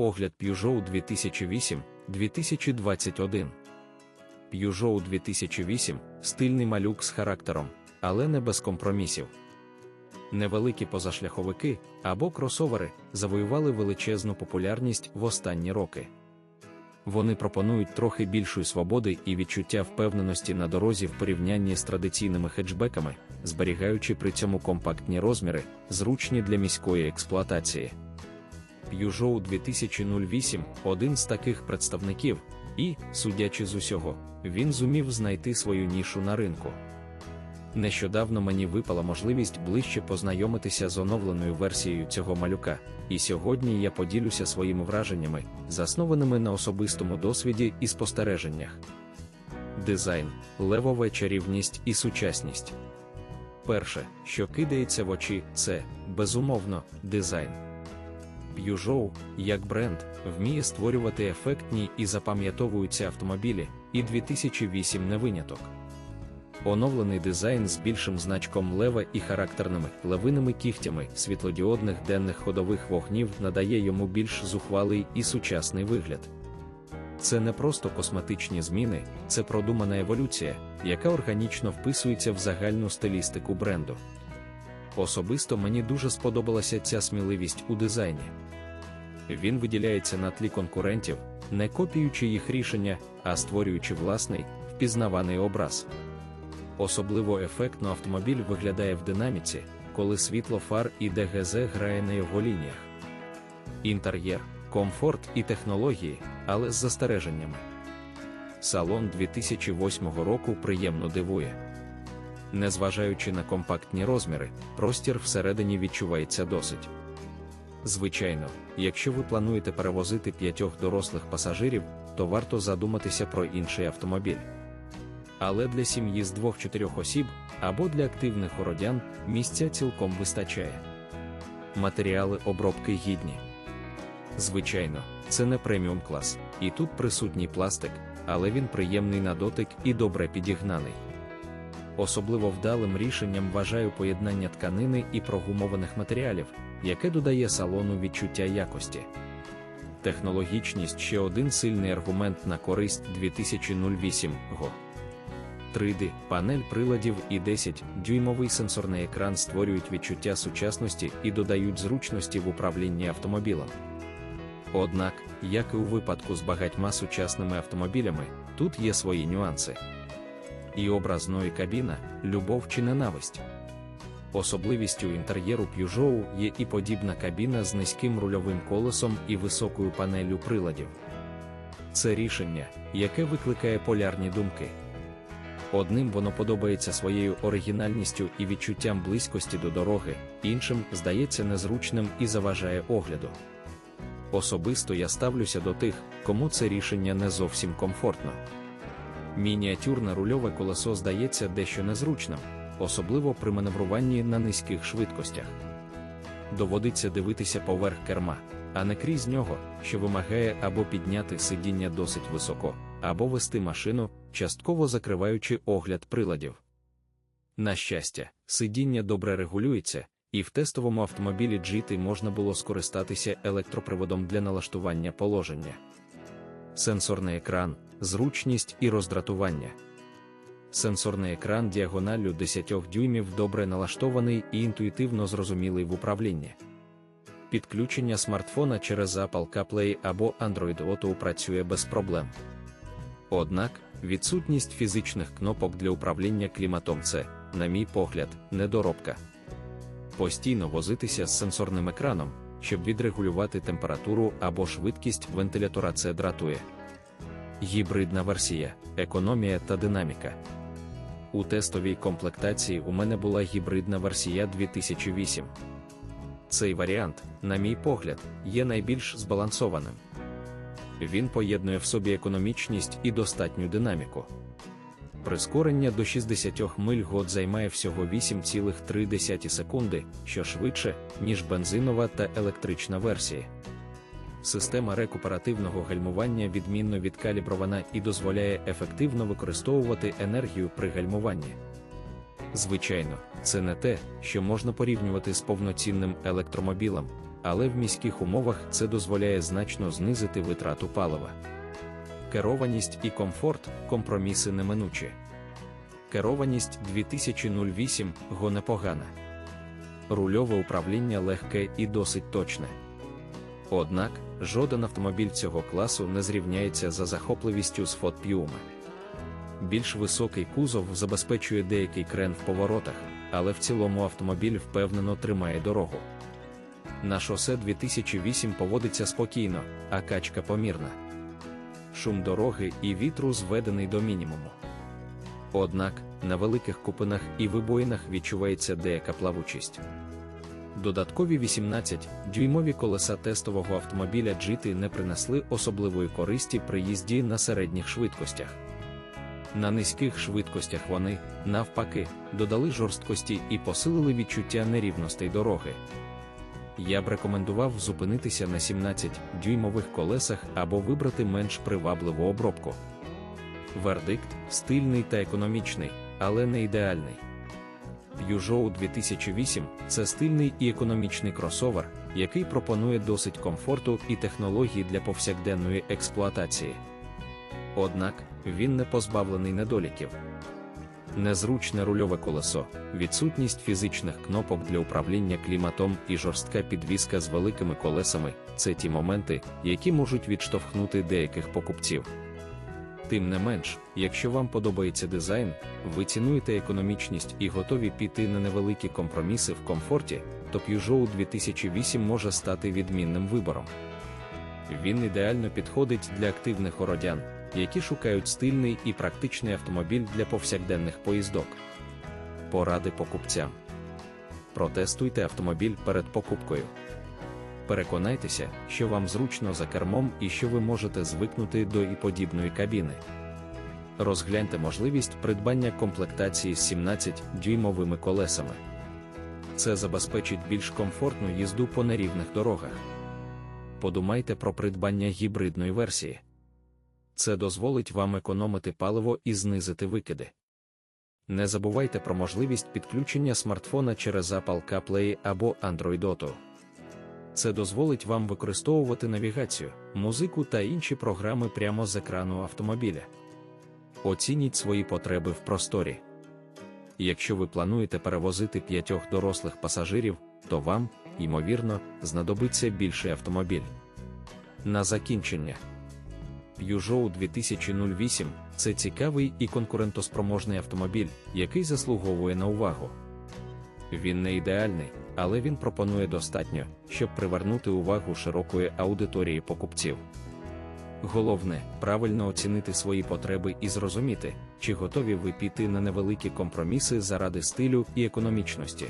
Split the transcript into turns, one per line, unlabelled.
Огляд Peugeot 2008 2021. Peugeot 2008 стильний малюк з характером, але не без компромісів. Невеликі позашляховики або кросовери завоювали величезну популярність в останні роки. Вони пропонують трохи більшої свободи і відчуття впевненості на дорозі в порівнянні з традиційними хетчбеками, зберігаючи при цьому компактні розміри, зручні для міської експлуатації. Peugeot 2008 один з таких представників, і, судячи з усього, він зумів знайти свою нішу на ринку. Нещодавно мені випала можливість ближче познайомитися з оновленою версією цього малюка, і сьогодні я поділюся своїми враженнями, заснованими на особистому досвіді і спостереженнях. Дизайн, левова чарівність і сучасність. Перше, що кидається в очі, це, безумовно, дизайн. Peugeot, як бренд, вміє створювати ефектні і запам'ятовуються автомобілі, і 2008 не виняток. Оновлений дизайн з більшим значком лева і характерними левиними кігтями світлодіодних денних ходових вогнів надає йому більш зухвалий і сучасний вигляд. Це не просто косметичні зміни, це продумана еволюція, яка органічно вписується в загальну стилістику бренду. Особисто мені дуже сподобалася ця сміливість у дизайні. Він виділяється на тлі конкурентів, не копіюючи їх рішення, а створюючи власний, впізнаваний образ. Особливо ефектно автомобіль виглядає в динаміці, коли світло фар і ДГЗ грає на його лініях. Інтер'єр, комфорт і технології, але з застереженнями. Салон 2008 року приємно дивує. Незважаючи на компактні розміри, простір всередині відчувається досить. Звичайно, якщо ви плануєте перевозити п'ятьох дорослих пасажирів, то варто задуматися про інший автомобіль. Але для сім'ї з двох-чотирьох осіб або для активних городян місця цілком вистачає. Матеріали обробки гідні. Звичайно, це не преміум клас, і тут присутній пластик, але він приємний на дотик і добре підігнаний. Особливо вдалим рішенням вважаю поєднання тканини і прогумованих матеріалів, яке додає салону відчуття якості. Технологічність ще один сильний аргумент на користь 2008 го. 3D, панель приладів і 10-дюймовий сенсорний екран створюють відчуття сучасності і додають зручності в управлінні автомобілем. Однак, як і у випадку з багатьма сучасними автомобілями, тут є свої нюанси. І образної кабіна, любов чи ненависть. Особливістю інтер'єру Peugeot є і подібна кабіна з низьким рульовим колесом і високою панеллю приладів. Це рішення, яке викликає полярні думки. Одним воно подобається своєю оригінальністю і відчуттям близькості до дороги, іншим здається незручним і заважає огляду. Особисто я ставлюся до тих, кому це рішення не зовсім комфортно. Мініатюрне рульове колесо здається дещо незручним, особливо при маневруванні на низьких швидкостях. Доводиться дивитися поверх керма, а не крізь нього, що вимагає або підняти сидіння досить високо, або вести машину, частково закриваючи огляд приладів. На щастя, сидіння добре регулюється, і в тестовому автомобілі GT можна було скористатися електроприводом для налаштування положення. Сенсорний екран, зручність і роздратування. Сенсорний екран діагоналлю 10 дюймів добре налаштований і інтуїтивно зрозумілий в управлінні. Підключення смартфона через Apple CarPlay або Android Auto працює без проблем. Однак, відсутність фізичних кнопок для управління кліматом це, на мій погляд, недоробка. Постійно возитися з сенсорним екраном, щоб відрегулювати температуру або швидкість вентилятора це дратує. Гібридна версія, економія та динаміка. У тестовій комплектації у мене була гібридна версія 2008. Цей варіант, на мій погляд, є найбільш збалансованим. Він поєднує в собі економічність і достатню динаміку. Прискорення до 60 миль год займає всього 8,3 секунди, що швидше, ніж бензинова та електрична версії. Система рекуперативного гальмування відмінно відкалібрована і дозволяє ефективно використовувати енергію при гальмуванні. Звичайно, це не те, що можна порівнювати з повноцінним електромобілем, але в міських умовах це дозволяє значно знизити витрату палива. Керованість і комфорт компроміси неминучі. Керованість 2008 го непогана. Рульове управління легке і досить точне. Однак, жоден автомобіль цього класу не зрівняється за захопливістю з Ford Puma. Більш високий кузов забезпечує деякий крен в поворотах, але в цілому автомобіль впевнено тримає дорогу. На шосе 2008 поводиться спокійно, а качка помірна. Шум дороги і вітру зведений до мінімуму. Однак, на великих купинах і вибоїнах відчувається деяка плавучість. Додаткові 18-дюймові колеса тестового автомобіля GT не принесли особливої користі при їзді на середніх швидкостях. На низьких швидкостях вони, навпаки, додали жорсткості і посилили відчуття нерівностей дороги. Я б рекомендував зупинитися на 17-дюймових колесах або вибрати менш привабливу обробку. Вердикт стильний та економічний, але не ідеальний. Peugeot 2008 це стильний і економічний кросовер, який пропонує досить комфорту і технології для повсякденної експлуатації. Однак він не позбавлений недоліків. Незручне рульове колесо, відсутність фізичних кнопок для управління кліматом і жорстка підвіска з великими колесами це ті моменти, які можуть відштовхнути деяких покупців. Тим не менш, якщо вам подобається дизайн, ви цінуєте економічність і готові піти на невеликі компроміси в комфорті, то Peugeot 2008 може стати відмінним вибором. Він ідеально підходить для активних городян, які шукають стильний і практичний автомобіль для повсякденних поїздок. Поради покупцям. Протестуйте автомобіль перед покупкою. Переконайтеся, що вам зручно за кермом і що ви можете звикнути до і подібної кабіни. Розгляньте можливість придбання комплектації з 17-дюймовими колесами. Це забезпечить більш комфортну їзду по нерівних дорогах. Подумайте про придбання гібридної версії. Це дозволить вам економити паливо і знизити викиди. Не забувайте про можливість підключення смартфона через Apple CarPlay або Android Auto. Це дозволить вам використовувати навігацію, музику та інші програми прямо з екрану автомобіля. Оцініть свої потреби в просторі. Якщо ви плануєте перевозити п'ятьох дорослих пасажирів, то вам, ймовірно, знадобиться більший автомобіль. На закінчення. Peugeot 2008 це цікавий і конкурентоспроможний автомобіль, який заслуговує на увагу. Він не ідеальний, але він пропонує достатньо, щоб привернути увагу широкої аудиторії покупців. Головне правильно оцінити свої потреби і зрозуміти, чи готові ви піти на невеликі компроміси заради стилю і економічності.